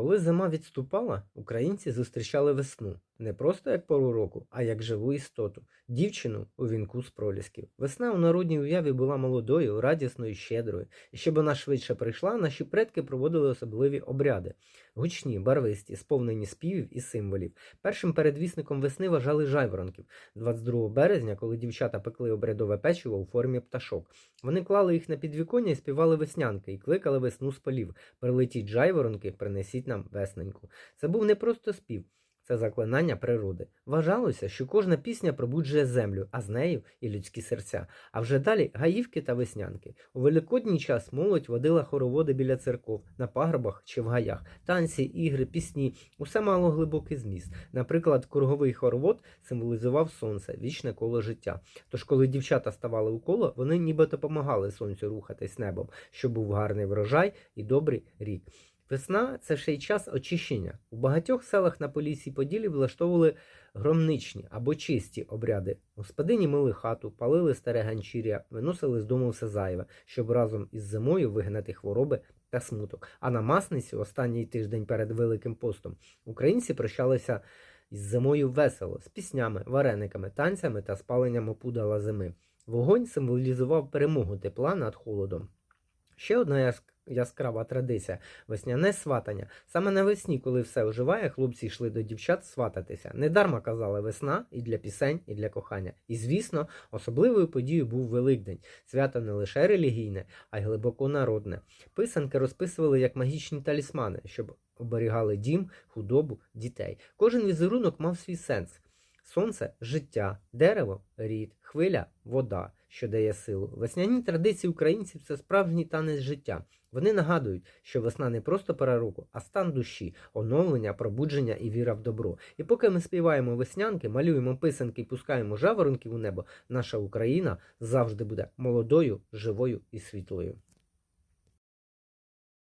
Коли зима відступала, українці зустрічали весну не просто як пору року, а як живу істоту, дівчину у вінку з пролісків. Весна у народній уяві була молодою, радісною, щедрою. І щоб вона швидше прийшла, наші предки проводили особливі обряди, гучні, барвисті, сповнені співів і символів. Першим передвісником весни вважали жайворонків 22 березня, коли дівчата пекли обрядове печиво у формі пташок. Вони клали їх на підвіконня і співали веснянки, і кликали весну з полів. Прилетіть жайворонки, принесіть нам весненьку. Це був не просто спів. Це заклинання природи. Вважалося, що кожна пісня пробуджує землю, а з нею і людські серця. А вже далі гаївки та веснянки. У великодній час молодь водила хороводи біля церков, на пагорбах чи в гаях. Танці, ігри, пісні усе мало глибокий зміст. Наприклад, круговий хоровод символізував сонце, вічне коло життя. Тож, коли дівчата ставали у коло, вони ніби допомагали сонцю рухатись небом, щоб був гарний врожай і добрий рік. Весна це ще й час очищення. У багатьох селах на Поліссі Поділі влаштовували громничні або чисті обряди. Господині мили хату, палили старе ганчір'я, виносили з дому все зайве, щоб разом із зимою вигнати хвороби та смуток. А на масниці, останній тиждень перед Великим постом, українці прощалися із зимою весело, з піснями, варениками, танцями та спаленням опудала зими. Вогонь символізував перемогу тепла над холодом. Ще одна яскрава традиція весняне сватання. Саме навесні, коли все оживає, хлопці йшли до дівчат свататися. Недарма казали весна і для пісень, і для кохання. І звісно, особливою подією був Великдень. Свято не лише релігійне, а й глибоко народне. Писанки розписували як магічні талісмани, щоб оберігали дім, худобу, дітей. Кожен візерунок мав свій сенс. Сонце життя, дерево рід, хвиля вода, що дає силу. Весняні традиції українців це справжній танець життя. Вони нагадують, що весна не просто пора року, а стан душі, оновлення, пробудження і віра в добро. І поки ми співаємо веснянки, малюємо писанки і пускаємо жаворонки у небо, наша Україна завжди буде молодою, живою і світлою.